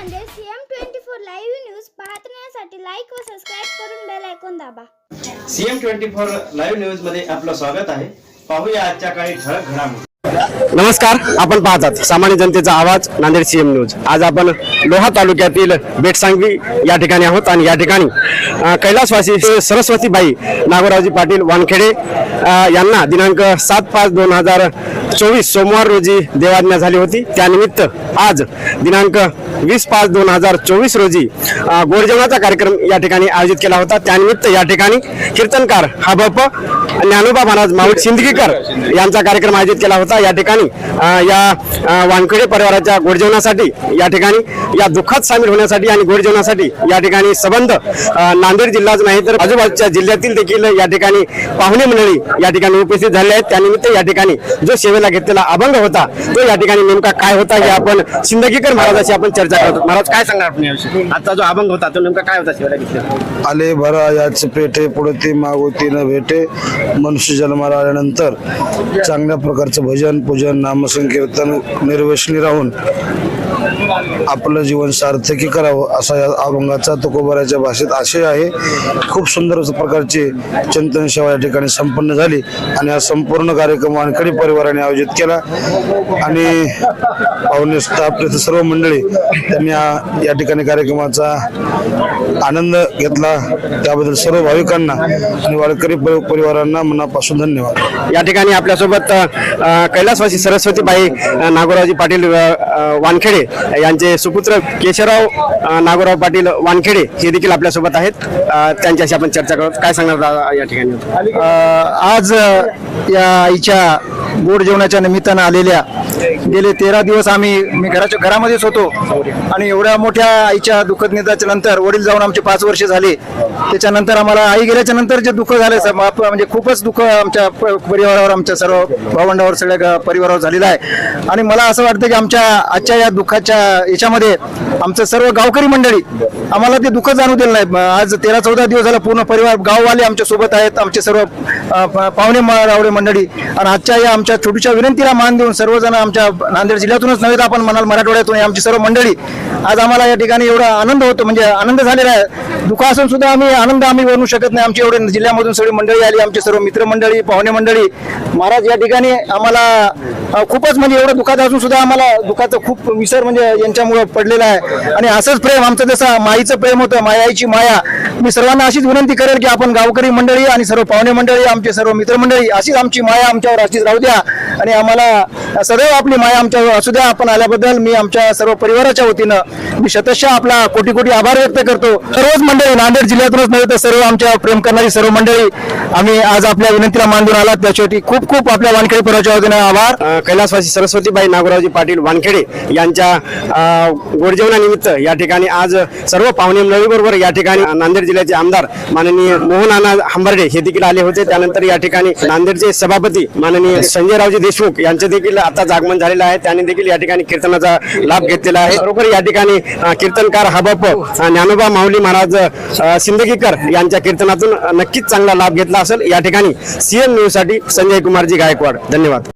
म्हणजे CM twenty four live news पाहण्यासाठी like व सबस्क्राईब करून बेल ऐकून दाबा. सीएम ट्वेंटी फोर लाईव्ह न्यूजमध्ये आपलं स्वागत आहे. पाहूया आजच्या काही ठळक घडामोडी. नमस्कार आपण पाहतात सामान्य जनतेचा आवाज नांदेड सीएम न्यूज. आज आपण लोहा तालुक्यातील बेटसांगवी या ठिकाणी आहोत आणि या ठिकाणी अ, कैलासवासी सरस्वतीबाई नागोरावजी पाटील वानखेडे अ, यांना दिनांक सात पाच दोन हजार चोवीस सोमवार रोजी देवाज्ञा झाली होती. त्यानिमित्त आज दिनांक वीस पाच दोन हजार चोवीस रोजी गोरजेवणाचा कार्यक्रम या ठिकाणी आयोजित केला होता. त्यानिमित्त या ठिकाणी कीर्तनकार हबप ज्ञानोबा महाराज माऊली सिंदगीकर यांचा कार्यक्रम आयोजित केला होता. या ठिकाणी या अ, वानखेडे परिवाराच्या गोडजेवणासाठी या ठिकाणी या दुःखात सामील होण्यासाठी आणि गोडजेवणासाठी या ठिकाणी संबंध नांदेड जिल्हाच नाही तर आजूबाजूच्या जिल्ह्यातील देखील या ठिकाणी पाहुणे मंडळी या ठिकाणी उपस्थित झाले आहेत. त्यानिमित्त या ठिकाणी जो वेळेला घेतलेला अभंग होता. तो या ठिकाणी नेमका काय होता हे आपण सिंदगीकर महाराजाशी आपण चर्चा करतो महाराज काय सांगणार आपण याविषयी? आजचा जो अभंग होता तो नेमका काय होता शिवाय घेतलेला? आले भरा याच पेठे पुढती मागोती न भेटे. मनुष्य जन्माला आल्यानंतर चांगल्या प्रकारचं भजन पूजन नामसंकीर्तन निर्वेशनी राहून आपलं जीवन सार्थकी करावं असा या अभंगाचा तुकोबाराच्या भाषेत आशय आहे. खूप सुंदर प्रकारची चिंतन सेवा या ठिकाणी संपन्न झाली आणि हा संपूर्ण कार्यक्रम वानखडी परिवाराने आयोजित केला. आणि पाहुणे स्टाफ सर्व मंडळी त्यांनी या ठिकाणी कार्यक्रमाचा आनंद घेतला. त्याबद्दल सर्व भाविकांना आणि वाडकरी परिवारांना मनापासून धन्यवाद. या ठिकाणी आपल्यासोबत कैलासवासी सरस्वतीबाई अ, नागोरावजी पाटील वानखेडे यांचे सुपुत्र केशवराव नागोराव पाटील वानखेडे हे देखील आपल्यासोबत आहेत. त्यांच्याशी आपण चर्चा करत काय सांगणार या ठिकाणी? आज या आईच्या गोड जेवणाच्या निमित्तानं आलेल्या. गेले तेरा दिवस आम्ही मी घराच्या घरामध्येच होतो. आणि एवढ्या मोठ्या आईच्या दुःखद निधनाच्या नंतर वडील जाऊन आमचे पाच वर्ष झाले. त्याच्यानंतर आम्हाला आई गेल्याच्यानंतर जे दुःख झालं सर म्हणजे खूपच दुःख आमच्या प- परिवारावर आमच्या सर्व भावंडावर सगळ्या परिवारावर झालेलं आहे. आणि मला असं वाटतं की आमच्या आजच्या या दुःखाच्या याच्यामध्ये आमचं सर्व गावकरी मंडळी आम्हाला ते दुःख जाणू दिलं नाही. आज तेरा चौदा दिवस झाला पूर्ण परिवार गाववाले आमच्यासोबत आहेत. आमचे सर्व पाहुणे रावडे मंडळी आणि आजच्या या आमच्या छोटीच्या विनंतीला मान देऊन सर्वजण आमच्या नांदेड जिल्ह्यातूनच नव्हे तर आपण म्हणाल मराठवाड्यातून आमची सर्व मंडळी. आज आम्हाला या ठिकाणी एवढा आनंद होतो म्हणजे आनंद झालेला आहे. दुःख असून सुद्धा आम्ही आनंद आम्ही बनवू शकत नाही. आमची एवढे जिल्ह्यामधून सगळी मंडळी आली आमचे सर्व मित्रमंडळी पाहुणे मंडळी. महाराज या ठिकाणी आम्हाला खूपच म्हणजे एवढं दुःखात असून सुद्धा आम्हाला दुःखाचं खूप विसर म्हणजे यांच्यामुळे पडलेला आहे. आणि असंच प्रेम आमचं जसं आईचं प्रेम होतं मायाईची माया. मी सर्वांना अशीच विनंती करेल की आपण गावकरी मंडळी आणि सर्व पाहुणे मंडळी आमचे सर्व मित्रमंडळी अशीच आमची माया आमच्यावर अशीच राहू द्या. आणि आम्हाला सदैव आपली माया आमच्या असू द्या आपण आल्याबद्दल मी आमच्या सर्व परिवाराच्या वतीनं मी शतशः आपला कोटी कोटी आभार व्यक्त करतो. सर्वच मंडळी नांदेड जिल्ह्यातूनच नव्हे तर सर्व आमच्या प्रेम करणारी सर्व मंडळी आम्ही आज आपल्या विनंतीला मान आलात. त्याच्यासाठी खूप खूप आपल्या वानखेडे परिवाराच्या वतीनं आभार. कैलासवासी सरस्वतीबाई नागोरावजी पाटील वानखेडे यांच्या अ, गोडजेवणानिमित्त या ठिकाणी आज सर्व पाहुणे मंडळीबरोबर या ठिकाणी नांदेड जिल्ह्याचे आमदार माननीय मोहन हंबर्डे हे देखील आले होते. त्यानंतर या ठिकाणी नांदेडचे सभापती माननीय संजय रावजी देशमुख यांचे देखील आता जागमन झालेलं आहे. त्यांनी देखील या ठिकाणी कीर्तनाचा लाभ घेतलेला आहे. बरोबर या ठिकाणी कीर्तनकार हबप ज्ञानोबा माऊली महाराज सिंदगीकर यांच्या कीर्तनातून नक्कीच चांगला लाभ घेतला असेल. या ठिकाणी सीएम न्यूजसाठी संजय कुमारजी गायकवाड. धन्यवाद.